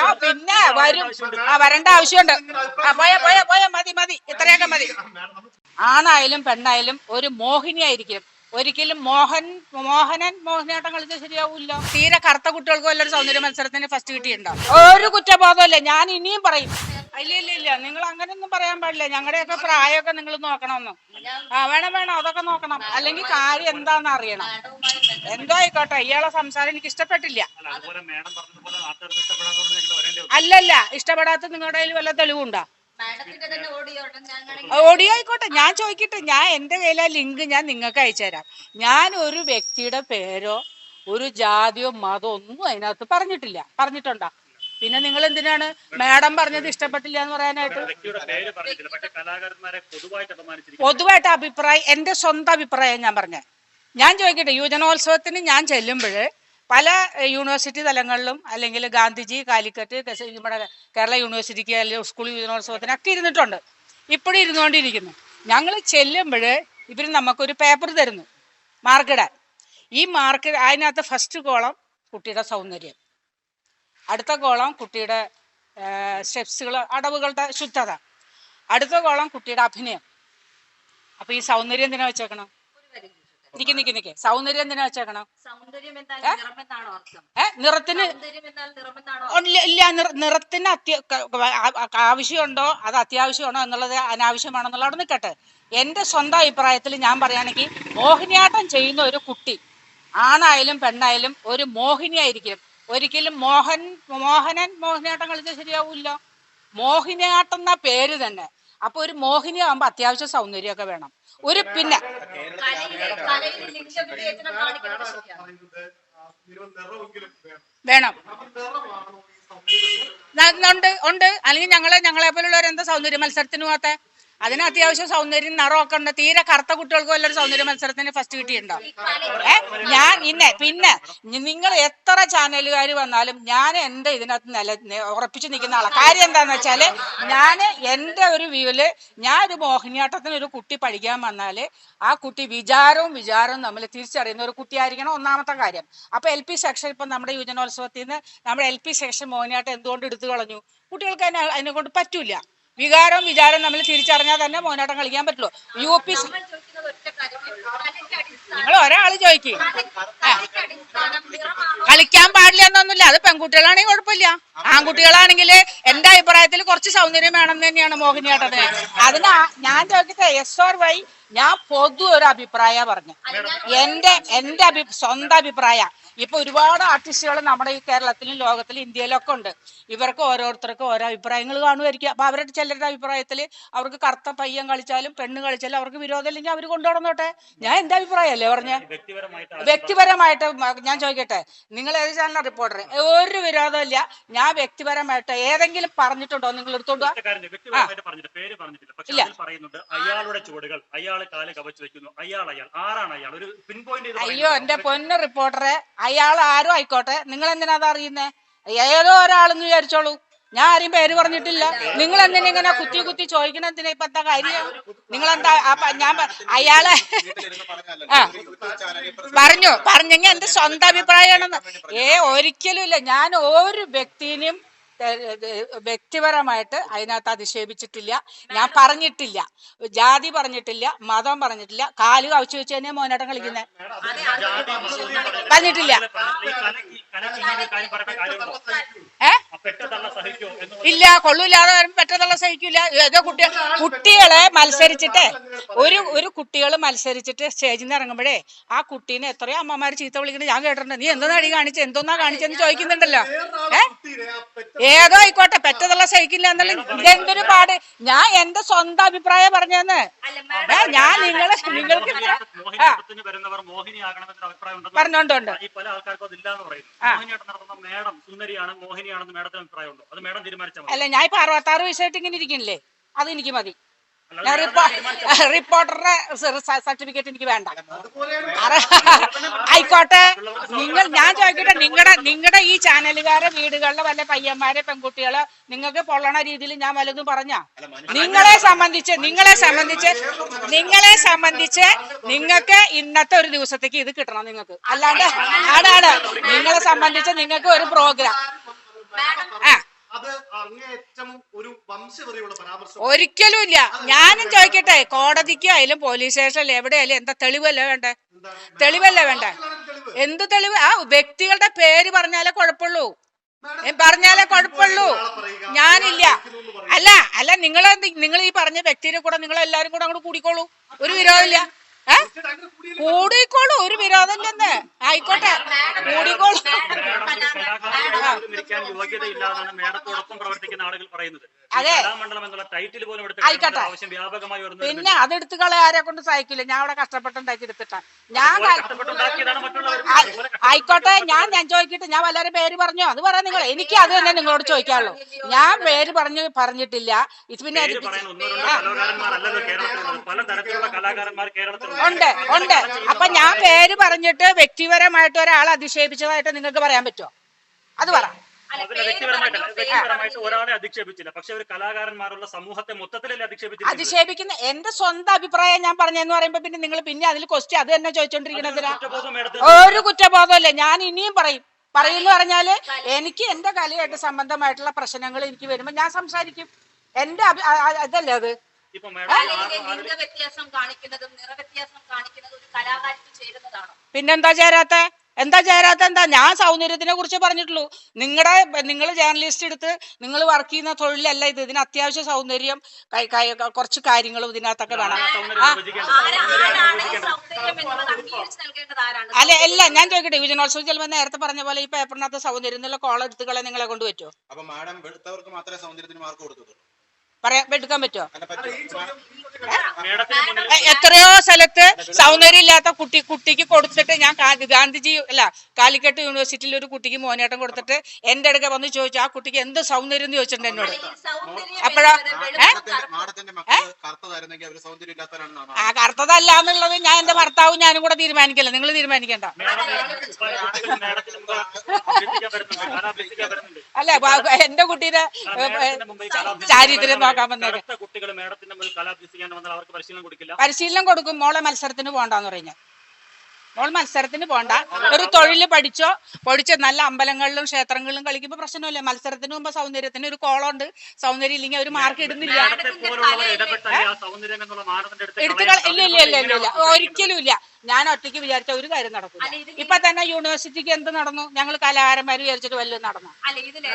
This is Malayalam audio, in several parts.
ആ പിന്നെ വരും. ആ വരണ്ട ആവശ്യമുണ്ട്. ആ പോയ പോയ പോയ മതി മതി. ഇത്രയൊക്കെ മതി. ആണായാലും പെണ്ണായാലും ഒരു മോഹിനിയായിരിക്കും. ഒരിക്കലും മോഹൻ മോഹനൻ മോഹിനിയാട്ടം കളിച്ചാൽ ശരിയാവൂല്ല. തീരെ കറുത്ത കുട്ടികൾക്ക് വല്ലൊരു സൗന്ദര്യ മത്സരത്തിന് ഫസ്റ്റ് കിട്ടിയിട്ടുണ്ടോ? ഒരു കുറ്റബോധമല്ലേ ഞാൻ ഇനിയും പറയും. ഇല്ല ഇല്ല ഇല്ല നിങ്ങൾ അങ്ങനെയൊന്നും പറയാൻ പാടില്ല. ഞങ്ങളുടെയൊക്കെ പ്രായമൊക്കെ നിങ്ങൾ നോക്കണമെന്ന്. ആ വേണം വേണം അതൊക്കെ നോക്കണം. അല്ലെങ്കിൽ കാര്യം എന്താന്ന് അറിയണം. എന്തോ ആയിക്കോട്ടെ ഇയാളെ സംസാരം എനിക്ക് ഇഷ്ടപ്പെട്ടില്ല. അല്ലല്ല ഇഷ്ടപ്പെടാത്ത നിങ്ങളുടെ കയ്യിൽ വല്ല തെളിവുണ്ടോ? ഓഡിയോ ആയിക്കോട്ടെ ഞാൻ ചോദിക്കട്ടെ. ഞാൻ എന്റെ കയ്യിലെ ലിങ്ക് ഞാൻ നിങ്ങൾക്ക് അയച്ചുതരാം ഞാൻ ഒരു വ്യക്തിയുടെ പേരോ ഒരു ജാതിയോ മതമോ ഒന്നും അതിനകത്ത് പറഞ്ഞിട്ടില്ല. പറഞ്ഞിട്ടുണ്ടോ? പിന്നെ നിങ്ങൾ എന്തിനാണ് മാഡം പറഞ്ഞത് ഇഷ്ടപ്പെട്ടില്ല എന്ന് പറയാനായിട്ട് പൊതുവായിട്ട് അഭിപ്രായം എന്റെ സ്വന്തം അഭിപ്രായം ഞാൻ പറഞ്ഞത് ഞാൻ ചോദിക്കട്ടെ യുവജനോത്സവത്തിന് ഞാൻ ചെല്ലുമ്പോൾ പല യൂണിവേഴ്സിറ്റി തലങ്ങളിലും അല്ലെങ്കിൽ ഗാന്ധിജി കാലിക്കറ്റ് നമ്മുടെ കേരള യൂണിവേഴ്സിറ്റിക്ക് അല്ലെങ്കിൽ സ്കൂൾ യുവജനോത്സവത്തിനൊക്കെ ഇരുന്നിട്ടുണ്ട്. ഇപ്പോഴും ഇരുന്നുകൊണ്ടിരിക്കുന്നു. ഞങ്ങൾ ചെല്ലുമ്പോൾ ഇവർ നമുക്കൊരു പേപ്പർ തരുന്നു മാർക്കിടാൻ. ഈ മാർക്ക് അതിനകത്ത് ഫസ്റ്റ് കോളം കുട്ടിയുടെ സൗന്ദര്യം. അടുത്ത കോളം കുട്ടിയുടെ സ്റ്റെപ്സുകൾ അടവുകളുടെ ശുദ്ധത. അടുത്ത കോളം കുട്ടിയുടെ അഭിനയം. അപ്പൊ ഈ സൗന്ദര്യം എന്തിനാ വെച്ചേക്കണം. നിക്ക് നിക്ക് നിക്ക്. സൗന്ദര്യം എന്തിനാ വെച്ചേക്കണം? ഏ? നിറത്തിന് ഇല്ല ഇല്ല നിറ- നിറത്തിന് അത്യ ആവശ്യമുണ്ടോ? അത് അത്യാവശ്യമാണോ എന്നുള്ളത് അനാവശ്യമാണെന്നുള്ള അവിടെ നിൽക്കട്ടെ. എന്റെ സ്വന്തം അഭിപ്രായത്തിൽ ഞാൻ പറയുകയാണെങ്കിൽ മോഹിനിയാട്ടം ചെയ്യുന്ന ഒരു കുട്ടി ആണായാലും പെണ്ണായാലും ഒരു മോഹിനിയായിരിക്കും. ഒരിക്കലും മോഹൻ മോഹനൻ മോഹിനിയാട്ടം കളിച്ചാൽ ശരിയാവൂല മോഹിനിയാട്ടം എന്ന പേര് തന്നെ. അപ്പൊ ഒരു മോഹിനി ആകുമ്പോ അത്യാവശ്യം സൗന്ദര്യമൊക്കെ വേണം. ഒരു പിന്നെ വേണം. ഉണ്ട് ഉണ്ട്. അല്ലെങ്കിൽ ഞങ്ങളെ ഞങ്ങളെ പോലുള്ളവർ എന്താ സൗന്ദര്യ മത്സരത്തിന് പോകാത്ത അതിന് അത്യാവശ്യം സൗന്ദര്യം നിറമൊക്കെ ഉണ്ട്. തീരെ കറുത്ത കുട്ടികൾക്ക് വല്ലൊരു സൗന്ദര്യ മത്സരത്തിന് ഫസ്റ്റ് കിട്ടിയിട്ടുണ്ടോ? ഏ? ഞാൻ ഇന്നെ പിന്നെ നിങ്ങൾ എത്ര ചാനലുകാർ വന്നാലും ഞാൻ എന്റെ ഇതിനകത്ത് നില ഉറപ്പിച്ചു നിൽക്കുന്ന ആളാണ് കാര്യം എന്താന്ന് വെച്ചാൽ ഞാൻ എന്റെ ഒരു വ്യൂവിൽ ഞാൻ ഒരു മോഹിനിയാട്ടത്തിന് ഒരു കുട്ടി പഠിക്കാൻ വന്നാൽ ആ കുട്ടി വിചാരവും വിചാരവും നമ്മൾ തിരിച്ചറിയുന്ന ഒരു കുട്ടിയായിരിക്കണം ഒന്നാമത്തെ കാര്യം. അപ്പൊ എൽ പി സെക്ഷൻ ഇപ്പൊ നമ്മുടെ യുവജനോത്സവത്തിൽ നിന്ന് നമ്മുടെ എൽ പി സെക്ഷൻ മോഹിനിയാട്ടം എന്തുകൊണ്ട് എടുത്തു കളഞ്ഞു? കുട്ടികൾക്ക് അതിനെ അതിനെ കൊണ്ട് പറ്റൂല. വികാരവും വിചാരവും നമ്മൾ തിരിച്ചറിഞ്ഞാൽ തന്നെ മോനാട്ടം കളിക്കാൻ പറ്റുള്ളൂ. യു പി നിങ്ങൾ ഒരാൾ ചോദിക്കും. കളിക്കാൻ പാടില്ല എന്നൊന്നുമില്ല. അത് പെൺകുട്ടികളാണെങ്കിൽ കുഴപ്പമില്ല. ആൺകുട്ടികളാണെങ്കിൽ എന്റെ അഭിപ്രായത്തിൽ കുറച്ച് സൗന്ദര്യം വേണം തന്നെയാണ് മോഹിനിയാട്ടത്തിന് അതിന് ഞാൻ ചോദിക്കട്ടെ എസ് ഓർ വൈ ഞാൻ പൊതു ഒരു അഭിപ്രായ പറഞ്ഞു. എന്റെ എന്റെ അഭി സ്വന്തം അഭിപ്രായ ഇപ്പൊ ഒരുപാട് ആർട്ടിസ്റ്റുകൾ നമ്മുടെ ഈ കേരളത്തിലും ലോകത്തിലും ഇന്ത്യയിലൊക്കെ ഉണ്ട്. ഇവർക്ക് ഓരോരുത്തർക്കും ഓരോ അഭിപ്രായങ്ങൾ കാണുമായിരിക്കും. അപ്പൊ അവരുടെ ചിലരുടെ അഭിപ്രായത്തിൽ അവർക്ക് കറുത്ത പയ്യൻ കളിച്ചാലും പെണ്ണ് കളിച്ചാലും അവർക്ക് വിരോധമില്ലെങ്കിൽ അവർ കൊണ്ടുനടന്നോട്ടെ ഞാൻ എന്റെ അഭിപ്രായമല്ലേ പറഞ്ഞ? വ്യക്തിപരമായിട്ട് ഞാൻ ചോദിക്കട്ടെ നിങ്ങൾ ഏത് ചാനൽ റിപ്പോർട്ടർ ഒരു വിരോധമില്ല. ഞാൻ വ്യക്തിപരമായിട്ട് ഏതെങ്കിലും പറഞ്ഞിട്ടുണ്ടോ? നിങ്ങൾ എടുത്തോണ്ട് ഇല്ല. അയാളുടെ ചുവടുകൾ. അയാൾ കാൽ കവച്ചു വെക്കുന്നു. അയാൾ അയാൾ. ആരാണ് അയാൾ? ഒരു പിൻ പോയിന്റ് അയ്യോ. എന്റെ പൊന്ന് റിപ്പോർട്ടറെ അയാൾ ആരും ആയിക്കോട്ടെ. നിങ്ങൾ എന്തിനാ അത് അറിയുന്നേ ഏതോ ഒരാളെന്ന് വിചാരിച്ചോളൂ. ഞാൻ ആരും പേര് പറഞ്ഞിട്ടില്ല. നിങ്ങൾ എന്തിനാ ഇങ്ങനെ കുത്തി കുത്തി ചോദിക്കണ? എന്തിനാ ഇപ്പൊ എന്താ കാര്യം? നിങ്ങൾ എന്താ ഞാൻ അയാളെ ആ. പറഞ്ഞു. പറഞ്ഞെങ്കിൽ എന്റെ സ്വന്തം അഭിപ്രായമാണെന്ന്. ഏ ഒരിക്കലും ഇല്ല. ഞാൻ ഒരു വ്യക്തിനെയും വ്യക്തിപരമായിട്ട് അതിനകത്ത് അധിക്ഷേപിച്ചിട്ടില്ല. ഞാൻ പറഞ്ഞിട്ടില്ല. ജാതി പറഞ്ഞിട്ടില്ല. മതം പറഞ്ഞിട്ടില്ല. കാൽ കവച്ചു വെച്ച് തന്നെ മോനാട്ടം കളിക്കുന്നത് പറഞ്ഞിട്ടില്ല. ഏ? ഇല്ല കൊള്ളൂല്ലാതെ വരുമ്പോ പെട്ടതുള്ള സഹിക്കില്ല ഏതോ കുട്ടി കുട്ടികളെ മത്സരിച്ചിട്ട് ഒരു ഒരു കുട്ടികൾ മത്സരിച്ചിട്ട് സ്റ്റേജിൽ നിന്ന് ഇറങ്ങുമ്പോഴേ ആ കുട്ടീനെ എത്രയോ അമ്മമാര് ചീത്ത വിളിക്കുന്നത് ഞാൻ കേട്ടിട്ടുണ്ട്. നീ എന്തോ നടി കാണിച്ച്? എന്തോന്നാ കാണിച്ചെന്ന് ചോദിക്കുന്നുണ്ടല്ലോ. ഏ? ഏതോ ആയിക്കോട്ടെ പെറ്റതല്ല സഹിക്കില്ല എന്നല്ല ഇതെന്തൊരു പാട്? ഞാൻ എന്റെ സ്വന്തം അഭിപ്രായം പറഞ്ഞെന്ന്. ഞാൻ നിങ്ങളെ നിങ്ങൾക്ക് പറഞ്ഞോണ്ടോണ്ട് പല ആൾക്കാർക്കും പറയുന്നു മേഡം സുന്ദരിയാണ് മോഹിനിയാണെന്ന് മേഡത്തിന് അഭിപ്രായമുണ്ടോ. അത് മേഡം തീരുമാനിച്ചാൽ അല്ല ഞാൻ ഇപ്പൊ അറുപത്താറ് വയസ്സായിട്ട് ഇങ്ങനെ ഇരിക്കുന്നില്ലേ അത് എനിക്ക് മതി. റിപ്പോർട്ടറുടെ സർട്ടിഫിക്കറ്റ് എനിക്ക് വേണ്ട. ആയിക്കോട്ടെ. നിങ്ങൾ ഞാൻ ചോദിക്കട്ടെ നിങ്ങളുടെ നിങ്ങളുടെ ഈ ചാനലുകാരെ വീടുകളിലെ വല്ല പയ്യന്മാരെ പെൺകുട്ടികളെ നിങ്ങൾക്ക് പൊള്ളണ രീതിയിൽ ഞാൻ വല്ലതും പറഞ്ഞ? നിങ്ങളെ സംബന്ധിച്ച് നിങ്ങളെ സംബന്ധിച്ച് നിങ്ങളെ സംബന്ധിച്ച് നിങ്ങൾക്ക് ഇന്നത്തെ ഒരു ദിവസത്തേക്ക് ഇത് കിട്ടണം നിങ്ങൾക്ക്. അല്ലാണ്ട് അതാണ് നിങ്ങളെ സംബന്ധിച്ച് നിങ്ങൾക്ക് ഒരു പ്രോഗ്രാം. ആ. അത് അങ്ങേറ്റം ഒരു ഒരിക്കലും ഇല്ല. ഞാനും ചോദിക്കട്ടെ കോടതിക്ക് ആയാലും പോലീസ് സ്റ്റേഷനിൽ എവിടെയായാലും എന്താ തെളിവല്ലേ വേണ്ടേ? തെളിവല്ലേ വേണ്ടേ. എന്ത് തെളിവ്? ആ വ്യക്തികളുടെ പേര് പറഞ്ഞാലേ കുഴപ്പമുള്ളൂ പറഞ്ഞാലേ കുഴപ്പമുള്ളൂ ഞാനില്ല. അല്ല അല്ല നിങ്ങളെ നിങ്ങൾ ഈ പറഞ്ഞ വ്യക്തിയുടെ കൂടെ നിങ്ങൾ എല്ലാരും കൂടെ അങ്ങോട്ട് കൂടിക്കോളൂ. ഒരു വിരോധമില്ല. കൂടിക്കോളൂ ഒരു വിരോധം തന്നെ ആയിക്കോട്ടെ. കൂടിക്കോളൂ. പ്രവർത്തിക്കുന്ന ആളുകൾ പറയുന്നത് അതെ. ടൈറ്റിൽ പോലും ആയിക്കോട്ടെ. വ്യാപകമായി പിന്നെ അതെടുത്ത് കളയാരെ കൊണ്ട് സഹിക്കില്ല? ഞാൻ അവിടെ കഷ്ടപ്പെട്ടുണ്ടാക്കി എടുത്തിട്ടാ. ഞാൻ ആയിക്കോട്ടെ. ഞാൻ ഞാൻ ചോദിക്കട്ടെ. ഞാൻ വല്ലവരും പേര് പറഞ്ഞു. അത് പറയാൻ നിങ്ങൾ എനിക്ക് അത് തന്നെ നിങ്ങളോട് ചോദിക്കാനുള്ളൂ. ഞാൻ പേര് പറഞ്ഞു പറഞ്ഞിട്ടില്ല. ഇത് പിന്നെ ഉണ്ട്. ഉണ്ട്. അപ്പൊ ഞാൻ പേര് പറഞ്ഞിട്ട് വ്യക്തിപരമായിട്ട് ഒരാളെ അധിക്ഷേപിച്ചതായിട്ട് നിങ്ങൾക്ക് പറയാൻ പറ്റുമോ? അത് പറ. വ്യക്തിപരമായിട്ട് ഒരാളെ അധിക്ഷേപിച്ചില്ല. പക്ഷെ ഒരു കലാകാരന്മാരുള്ള സമൂഹത്തെ മൊത്തത്തിലല്ലേ അധിക്ഷേപിച്ചില്ല അധിക്ഷേപിക്കുന്ന എന്റെ സ്വന്തം അഭിപ്രായം ഞാൻ പറഞ്ഞെന്ന് പറയുമ്പോ പിന്നെ നിങ്ങൾ പിന്നെ അതിൽ ക്വസ്റ്റ്യൻ അത് തന്നെ മേഡത്തിന് ഒരു കുറ്റബോധമില്ല. ഞാൻ ഇനിയും പറയും. പറയുന്നു പറഞ്ഞാൽ എനിക്ക് എന്റെ കലയായിട്ട് സംബന്ധമായിട്ടുള്ള പ്രശ്നങ്ങൾ എനിക്ക് വരുമ്പോ ഞാൻ സംസാരിക്കും. എന്റെ അതല്ലേ അത്? ഇപ്പൊ മേഡം ലിംഗ വ്യത്യാസം കാണിക്കുന്നതും നിറവ്യത്യാസം കാണിക്കുന്നതും ഒരു കലാകാരിക്ക് ചേരുന്നതാണോ? പിന്നെന്താ ചേരാത്ത? എന്താ ചേരാത്ത? എന്താ? ഞാൻ സൗന്ദര്യത്തിനെ കുറിച്ച് പറഞ്ഞിട്ടുള്ളൂ. നിങ്ങളുടെ നിങ്ങൾ ജേർണലിസ്റ്റ് എടുത്ത് നിങ്ങൾ വർക്ക് ചെയ്യുന്ന തൊഴിലല്ല ഇത്. ഇതിന് അത്യാവശ്യ സൗന്ദര്യം കുറച്ച് കാര്യങ്ങളും ഇതിനകത്തൊക്കെ വേണം. അല്ല അല്ല ഞാൻ ചോദിക്കട്ടെ. യുവജനോത്സവം ചിലപ്പോൾ നേരത്തെ പറഞ്ഞ പോലെ ഈ പേപ്പറിനകത്ത് സൗന്ദര്യം എന്നുള്ള കോളെടുത്തുകളെ നിങ്ങളെ കൊണ്ട് പറ്റുമോ അപ്പൊ മാഡം എടുത്തവർക്ക് മാത്രമേ സൗന്ദര്യത്തിന് മാർക്ക് കൊടുത്തുള്ളൂ പറയാൻ എടുക്കാൻ പറ്റുമോ എത്രയോ സ്ഥലത്ത് സൗന്ദര്യമില്ലാത്ത കുട്ടി കുട്ടിക്ക് കൊടുത്തിട്ട് ഞാൻ ഗാന്ധിജി അല്ല കാലിക്കട്ട് യൂണിവേഴ്സിറ്റിയിൽ ഒരു കുട്ടിക്ക് മോനേട്ടം കൊടുത്തിട്ട് എന്റെ അടുക്ക വന്ന് ചോദിച്ചു ആ കുട്ടിക്ക് എന്ത് സൗന്ദര്യം എന്ന് ചോദിച്ചിട്ടുണ്ട് എന്നോട്. അപ്പഴോ ആ കറുത്തതല്ല എന്നുള്ളത് ഞാൻ എന്റെ ഭർത്താവും ഞാനും കൂടെ തീരുമാനിക്കല്ല? നിങ്ങൾ തീരുമാനിക്കണ്ട. അല്ല എന്റെ കുട്ടിയുടെ ചാരിത്രം വന്നേക്ക് കറുത്ത കുട്ടികൾ മേഡത്തിന്റെ പരിശീലനം കൊടുക്കില്ല? പരിശീലനം കൊടുക്കും. മോളെ മത്സരത്തിന് പോകണ്ടെന്ന് പറഞ്ഞ. മോൾ മത്സരത്തിന് പോണ്ട. ഒരു തൊഴിൽ പഠിച്ചോ പഠിച്ച നല്ല അമ്പലങ്ങളിലും ക്ഷേത്രങ്ങളിലും കളിക്കുമ്പോ പ്രശ്നമില്ല മത്സരത്തിന് മുമ്പ് സൗന്ദര്യത്തിന് ഒരു കോളുണ്ട് സൗന്ദര്യം ഇല്ലെങ്കിൽ അവർ മാർക്ക് ഇടുന്നില്ല. എടുത്തുകൾ ഇല്ല ഇല്ല ഇല്ല ഇല്ല ഇല്ല. ഒരിക്കലും ഇല്ല ഞാൻ ഒറ്റയ്ക്ക് വിചാരിച്ച ഒരു കാര്യം നടക്കും ഇപ്പൊ തന്നെ യൂണിവേഴ്സിറ്റിക്ക് എന്ത് നടന്നു? ഞങ്ങൾ കലാകാരന്മാർ വിചാരിച്ചിട്ട് വല്ലതും നടന്നു?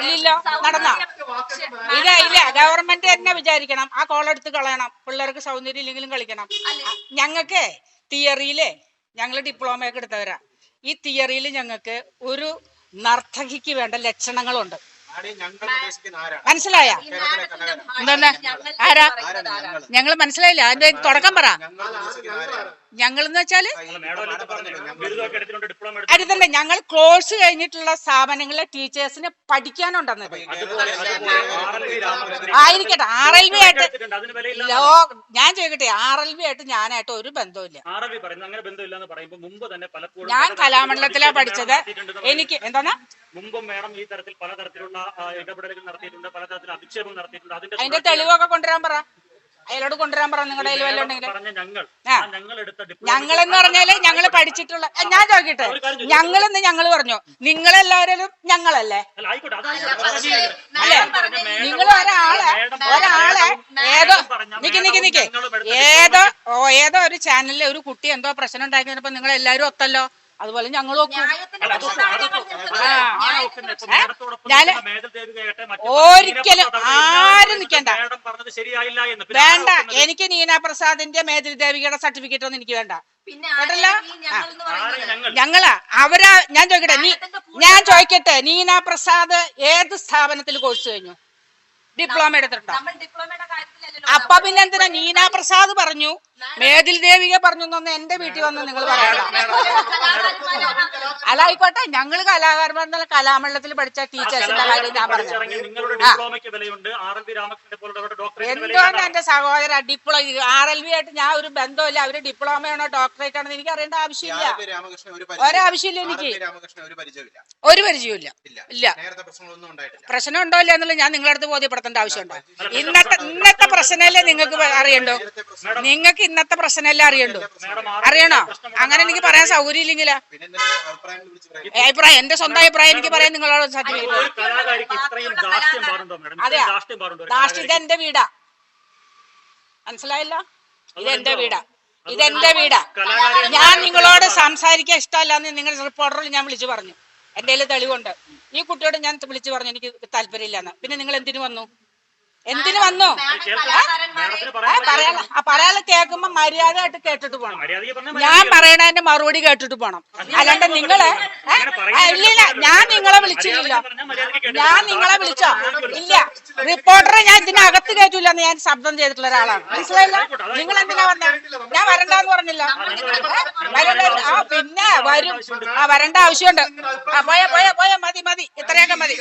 ഇല്ലില്ല, നടന്നാ? ഇല്ല ഇല്ല ഗവൺമെന്റ് തന്നെ വിചാരിക്കണം. ആ കോളെടുത്ത് കളയണം. പിള്ളേർക്ക് സൗന്ദര്യം ഇല്ലെങ്കിലും കളിക്കണം. ഞങ്ങൾക്ക് തിയറിയിലെ ഞങ്ങൾ ഡിപ്ലോമ ഒക്കെ എടുത്തവരാ. ഈ തിയറിയിൽ ഞങ്ങൾക്ക് ഒരു നർത്തകിക്ക് വേണ്ട ലക്ഷണങ്ങളുണ്ട്. മനസ്സിലായ? എന്താ എന്താണ്? ആരാ? ഞങ്ങൾ? മനസ്സിലായില്ല. അതിന്റെ തുടക്കം പറ. ഞങ്ങൾ എന്ന് വെച്ചാൽ അടുത്തല്ല ഞങ്ങൾ കോഴ്സ് കഴിഞ്ഞിട്ടുള്ള സ്ഥാപനങ്ങളിലെ ടീച്ചേഴ്സിന് പഠിക്കാനുണ്ടെന്ന്. ആയിരിക്കട്ടെ. ആർ എൽ വി ആയിട്ട് ഞാൻ ചോദിക്കട്ടെ. ആർ എൽ വി ആയിട്ട് ഞാനായിട്ട് ഒരു ബന്ധവുമില്ല. ആർ പറയുന്നത് അങ്ങനെ ബന്ധമില്ല എന്ന് പറയുമ്പോൾ മുമ്പ് തന്നെ പലപ്പോഴും ഞാൻ കലാമണ്ഡലത്തിലാ പഠിച്ചത്. എനിക്ക് എന്താണ്? മുമ്പും മേഡം ഈ തരത്തിൽ പലതരത്തിലുള്ള തരത്തിലുള്ള ഇടപെടലുകൾ നടത്തിയിട്ടുണ്ട് പലതരത്തിൽ അധിക്ഷേപം നടത്തിയിട്ടുണ്ട്. അതിന്റെ തെളിവൊക്കെ കൊണ്ടുവരാൻ പറ. അയാളോട് കൊണ്ടുവരാൻ പറ നിങ്ങളുടെ കയ്യിൽ വല്ല ഉണ്ടെങ്കിൽ പറഞ്ഞ ഞങ്ങൾ. എന്ന് പറഞ്ഞാൽ ഞങ്ങൾ പഠിച്ചിട്ടുള്ള ഞാൻ ചോദിക്കട്ടെ? ഞങ്ങളെന്ന് ഞങ്ങൾ പറഞ്ഞു. നിങ്ങളെല്ലാവരും ഞങ്ങളല്ലേ? അല്ല, പറഞ്ഞ നിങ്ങൾ ഒരാളെ പറഞ്ഞ ഒരാളെ ഏതോ പറഞ്ഞ നിക്ക് നിക്ക് നിക്ക്. ഏതോ ഓ ഏതോ ഒരു ചാനലിലെ ഒരു കുട്ടി എന്തോ പ്രശ്നം ഉണ്ടാക്കിയപ്പോ നിങ്ങൾ എല്ലാവരും ഒത്തല്ലോ? അതുപോലെ ഞങ്ങൾ മറ്റു ഒരിക്കലും ആരും നിൽക്കണ്ട. വേണ്ട എനിക്ക് നീന പ്രസാദിന്റെ മേതിരിദേവികയുടെ സർട്ടിഫിക്കറ്റ് ഒന്നും എനിക്ക് വേണ്ട. പിന്നെ കേട്ടല്ലോ? ഞങ്ങളാ. അവരാ ഞാൻ ചോദിക്കട്ടെ നീ ഞാൻ ചോദിക്കട്ടെ നീന പ്രസാദ് ഏത് സ്ഥാപനത്തിൽ കോഴ്സ് കഴിഞ്ഞു? ഡിപ്ലോമ എടുത്തിട്ടുണ്ടോ? നമ്മൾ ഡിപ്ലോമയുടെ കാര്യത്തിലല്ലല്ലോ അപ്പൊ പിന്നെ എന്തിനാ നീന പ്രസാദ് പറഞ്ഞു? മേതിൽ ദേവിക പറഞ്ഞു എന്നൊന്ന് എന്റെ വീട്ടിൽ വന്ന് നിങ്ങൾ പറയണ്ട അല്ല ആയിക്കോട്ടെ ഞങ്ങൾ കലാകാരന്മാർ എന്നുള്ള കലാമണ്ഡലത്തിൽ പഠിച്ച ടീച്ചേഴ്സിന്റെ കാര്യം ഞാൻ പറഞ്ഞു നിങ്ങളുടെ ആ. ഡിപ്ലോമയ്ക്ക് വിലയുണ്ട്. ആർ എൽ വി രാമകൃഷ്ണനെ പോലുള്ളവരുടെ എന്തുകൊണ്ട് എന്റെ സഹോദര ഡിപ്ലോ ആർ എൽ വി ആയിട്ട് ഞാൻ ഒരു ബന്ധമില്ല അവർ ഡിപ്ലോമയാണോ ഡോക്ടറേറ്റ് ആണോ എനിക്ക് അറിയേണ്ട ആവശ്യമില്ല. രാമകൃഷ്ണൻ ഒരു ഒരാവശ്യമില്ല എനിക്ക്. രാമകൃഷ്ണൻ ഒരു പരിചയമില്ല ഇല്ല. പ്രശ്നം ഉണ്ടോ ഇല്ല എന്നുള്ളത് ഞാൻ നിങ്ങളുടെ അടുത്ത് ബോധ്യപ്പെടുത്തേണ്ട ആവശ്യമുണ്ടോ? ഇന്നത്തെ ഇന്നത്തെ പ്രശ്നമല്ലേ നിങ്ങൾക്ക് അറിയണ്ടോ? നിങ്ങൾക്ക് ഇന്നത്തെ പ്രശ്നമല്ലേ അറിയണ്ടോ? അറിയണോ? അങ്ങനെ എനിക്ക് പറയാൻ സൗകര്യം ഇല്ലെങ്കിലാ അഭിപ്രായം എന്റെ സ്വന്തം അഭിപ്രായം എനിക്ക് പറയാൻ നിങ്ങളോട്? ഇതെന്റെ വീടാ. മനസ്സിലായില്ല? ഇതെന്റെ വീടാ. ഇതെന്റെ വീടാ. ഞാൻ നിങ്ങളോട് സംസാരിക്കാൻ ഇഷ്ടമല്ലാന്ന് നിങ്ങൾ റിപ്പോർട്ടറിൽ ഞാൻ വിളിച്ചു പറഞ്ഞു. എന്റെ കയ്യിൽ തെളിവുണ്ട്. ഈ കുട്ടിയോട് ഞാൻ വിളിച്ചു പറഞ്ഞു എനിക്ക് താല്പര്യമില്ലെന്ന്. പിന്നെ നിങ്ങൾ എന്തിനു വന്നു? എന്തിനു വന്നോ? മാഡത്തിന് കേൾക്കുമ്പോ പറയാൻ ആയിട്ട് കേൾക്കുമ്പോ മര്യാദയായിട്ട് കേട്ടിട്ട് പോണം. പറഞ്ഞാൽ ഞാൻ പറയണതിന്റെ മറുപടി കേട്ടിട്ട് പോണം. അല്ലാണ്ട് നിങ്ങൾ? ഇല്ല ഇല്ല ഞാൻ നിങ്ങളെ വിളിച്ചില്ലല്ലോ ഞാൻ നിങ്ങളെ വിളിച്ചോ? ഇല്ല. റിപ്പോർട്ടറെ ഞാൻ ഇതിനകത്ത് കേട്ടില്ല എന്ന് ഞാൻ ശബ്ദം ചെയ്തിട്ടുള്ള ഒരാളാണ്. മനസ്സിലായില്ല? നിങ്ങൾ എന്തിനാ വന്ന? ഞാൻ വരണ്ടെന്ന് പറഞ്ഞില്ല? വരണ്ട. ആ പിന്നെ വരും. ആ വരണ്ട ആവശ്യമുണ്ട്. ആ പോയ പോയ പോയ മതി മതി. ഇത്രയൊക്കെ മതി.